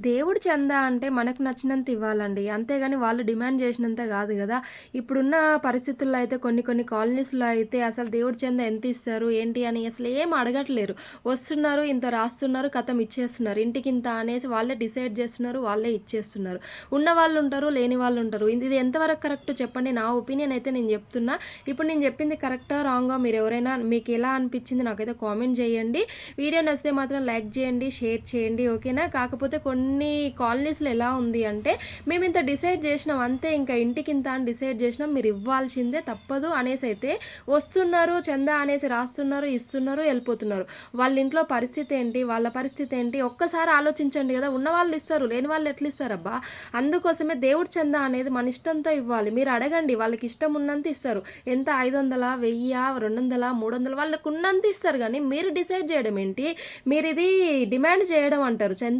దేవుడు చందా అంటే మనకు నచ్చినంత ఇవ్వాలండి. అంతేగాని వాళ్ళు డిమాండ్ చేసినంత కాదు కదా ఇప్పుడున్న పరిస్థితుల్లో అయితే కొన్ని కొన్ని కాలనీస్‌లో అయితే అసలు దేవుడి చందా ఎంత ఇస్తారు ఏంటి? అని అసలు ఏం అడగట్లేరు. వస్తున్నారు, ఇంత రాస్తున్నారు, ఖతం ఇచ్చేస్తున్నారు. ఇంటికి ఇంత అనేసి వాళ్ళే డిసైడ్ చేస్తున్నారు వాళ్ళే ఇచ్చేస్తున్నారు. ఉన్న వాళ్ళు ఉంటారు లేని వాళ్ళుంటారు. ఇది ఇది ఎంతవరకు కరెక్ట్ చెప్పండి? నా ఒపీనియన్ అయితే నేను చెప్తున్నా ఇప్పుడు నేను చెప్పింది కరెక్టా? రాంగా? మీకు ఎలా అనిపించింది నాకైతే కామెంట్ చేయండి వీడియో నచ్చితే మాత్రం లైక్ చేయండి షేర్ చేయండి. ఓకేనా? కాకపోతే కొన్ని కాలనీస్‌లో ఎలా ఉంది అంటే, మేము ఇంత డిసైడ్ చేసినాం అంతే ఇంకా ఇంటికి ఇంత అని డిసైడ్ చేసినాం మీరు ఇవ్వాల్సిందే తప్పదు అనేసి అయితే వస్తున్నారు, చందా అనేసి రాస్తున్నారు, ఇస్తున్నారు, వెళ్ళిపోతున్నారు వాళ్ళ ఇంట్లో పరిస్థితి ఏంటి? వాళ్ళ పరిస్థితి ఏంటి? ఒక్కసారి ఆలోచించండి కదా ఉన్న వాళ్ళు ఇస్తారు, లేని వాళ్ళు ఎట్లిస్తారబ్బా! అందుకోసమే దేవుడు చందా అనేది మన ఇష్టంతో ఇవ్వాలి. మీరు అడగండి వాళ్ళకి ఇష్టం ఉన్నంత ఇస్తారు. ఎంత ఐదు వందల వెయ్యి రెండు వందల మూడు వందల వాళ్ళకు ఉన్నంత ఇస్తారు కానీ మీరు డిసైడ్ చేయడం ఏంటి? మీరు ఇది డిమాండ్ చేయడం అంటారు. చందా